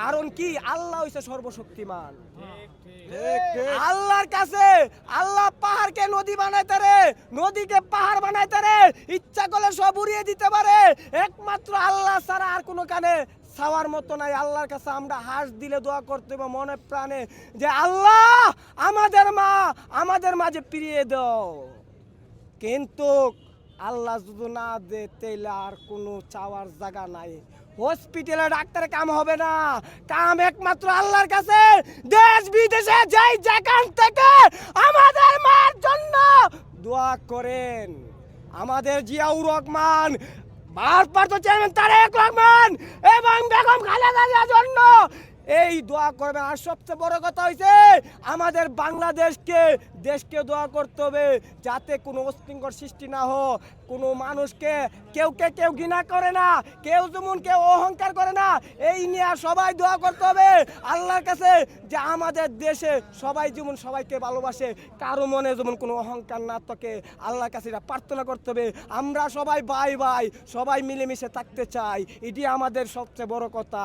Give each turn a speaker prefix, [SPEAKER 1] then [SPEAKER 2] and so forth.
[SPEAKER 1] কারণ কি? আল্লাহ হইছে সর্বশক্তিমান। আল্লাহর কাছে আল্লাহ পাহাড়কে নদী বানাইতে রে নদীকে পাহাড় বানাইতে রে ইচ্ছা করলে সব উড়িয়ে দিতে পারে। একমাত্র আল্লাহ ছাড়া আর কোনো কানে ছাওয়ার মতো নাই। আল্লাহর কাছে আমরা হাঁস দিলে দোয়া করতে হবে মনে প্রাণে যে আল্লাহ আমাদের মা আমাদের মাঝে ফিরিয়ে দাও। কিন্তু আল্লাহ যদি না দে, তাইলে আর কোনো চাওয়ার জায়গা নাই। হসপিটালে ডাক্তারের কাম হবে না। কাম একমাত্র আল্লাহর কাছে। দেশ বিদেশে যাই যেখান থেকে আমাদের মার জন্য দোয়া করেন। আমাদের জিয়াউর রহমান, ভারপ্রাপ্ত চেয়ারম্যান তারেক রহমান এবং বেগম খালেদা জিয়ার জন্য এই দোয়া করবেন। আর সবচেয়ে বড় কথা হয়েছে আমাদের বাংলাদেশকে, দেশকে দোয়া করতে হবে যাতে কোনো অশৃঙ্খল সৃষ্টি না হোক কোনো মানুষকে কেউ কে কেউ ঘৃণা করে না, কেউ যেমন কেউ অহংকার করে না, এই নিয়ে সবাই দোয়া করতে হবে। আল্লাহর কাছে যে আমাদের দেশে সবাই যেমন সবাইকে ভালোবাসে, কারও মনে যেমন কোনো অহংকার না থাকে, আল্লাহর কাছে এটা প্রার্থনা করতে হবে। আমরা সবাই ভাই ভাই, সবাই মিলেমিশে থাকতে চাই, এটি আমাদের সবচেয়ে বড় কথা।